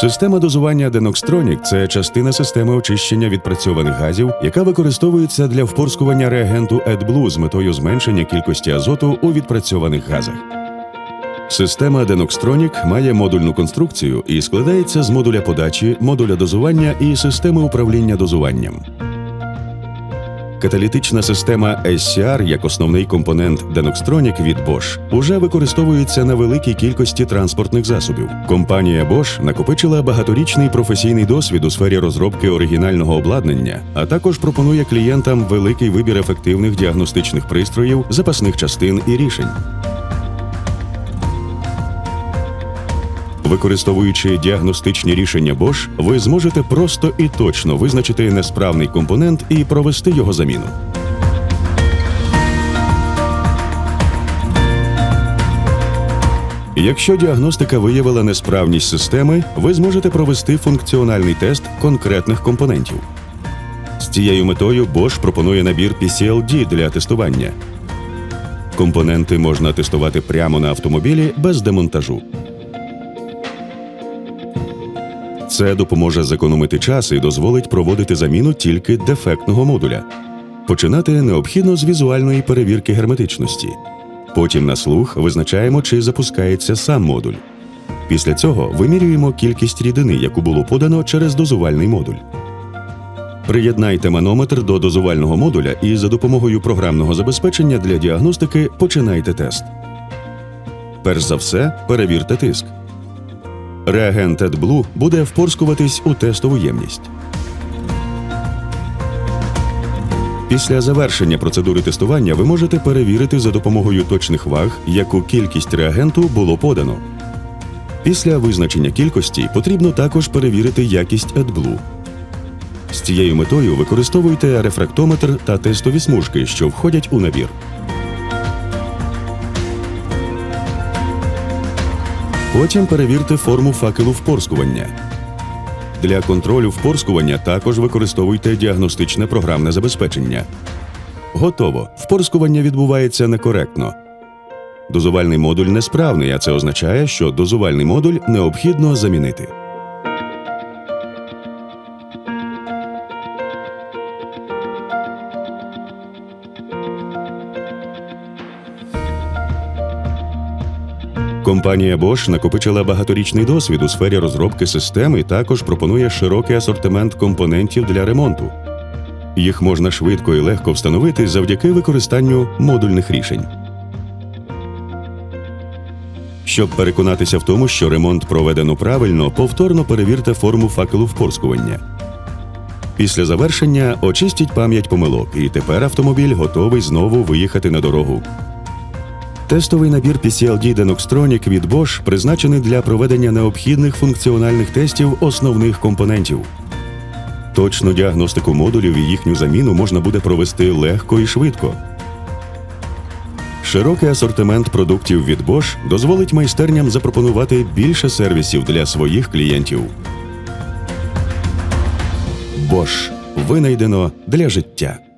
Система дозування Denoxtronic – це частина системи очищення відпрацьованих газів, яка використовується для впорскування реагенту AdBlue з метою зменшення кількості азоту у відпрацьованих газах. Система Denoxtronic має модульну конструкцію і складається з модуля подачі, модуля дозування і системи управління дозуванням. Каталітична система SCR як основний компонент Денокстронік від Bosch уже використовується на великій кількості транспортних засобів. Компанія Bosch накопичила багаторічний професійний досвід у сфері розробки оригінального обладнання, а також пропонує клієнтам великий вибір ефективних діагностичних пристроїв, запасних частин і рішень. Використовуючи діагностичні рішення Bosch, ви зможете просто і точно визначити несправний компонент і провести його заміну. Якщо діагностика виявила несправність системи, ви зможете провести функціональний тест конкретних компонентів. З цією метою Bosch пропонує набір PCLD для тестування. Компоненти можна тестувати прямо на автомобілі без демонтажу. Це допоможе зекономити час і дозволить проводити заміну тільки дефектного модуля. Починати необхідно з візуальної перевірки герметичності. Потім на слух визначаємо, чи запускається сам модуль. Після цього вимірюємо кількість рідини, яку було подано через дозувальний модуль. Приєднайте манометр до дозувального модуля і за допомогою програмного забезпечення для діагностики починайте тест. Перш за все, перевірте тиск. Реагент AdBlue буде впорскуватись у тестову ємність. Після завершення процедури тестування ви можете перевірити за допомогою точних ваг, яку кількість реагенту було подано. Після визначення кількості потрібно також перевірити якість AdBlue. З цією метою використовуйте рефрактометр та тестові смужки, що входять у набір. Потім перевірте форму факелу впорскування. Для контролю впорскування також використовуйте діагностичне програмне забезпечення. Готово. Впорскування відбувається некоректно. Дозувальний модуль несправний, а це означає, що дозувальний модуль необхідно замінити. Компанія Bosch накопичила багаторічний досвід у сфері розробки систем і також пропонує широкий асортимент компонентів для ремонту. Їх можна швидко і легко встановити завдяки використанню модульних рішень. Щоб переконатися в тому, що ремонт проведено правильно, повторно перевірте форму факелу впорскування. Після завершення очистіть пам'ять помилок, і тепер автомобіль готовий знову виїхати на дорогу. Тестовий набір PCLD Denoxtronic від Bosch призначений для проведення необхідних функціональних тестів основних компонентів. Точну діагностику модулів і їхню заміну можна буде провести легко і швидко. Широкий асортимент продуктів від Bosch дозволить майстерням запропонувати більше сервісів для своїх клієнтів. Bosch. винайдено для життя.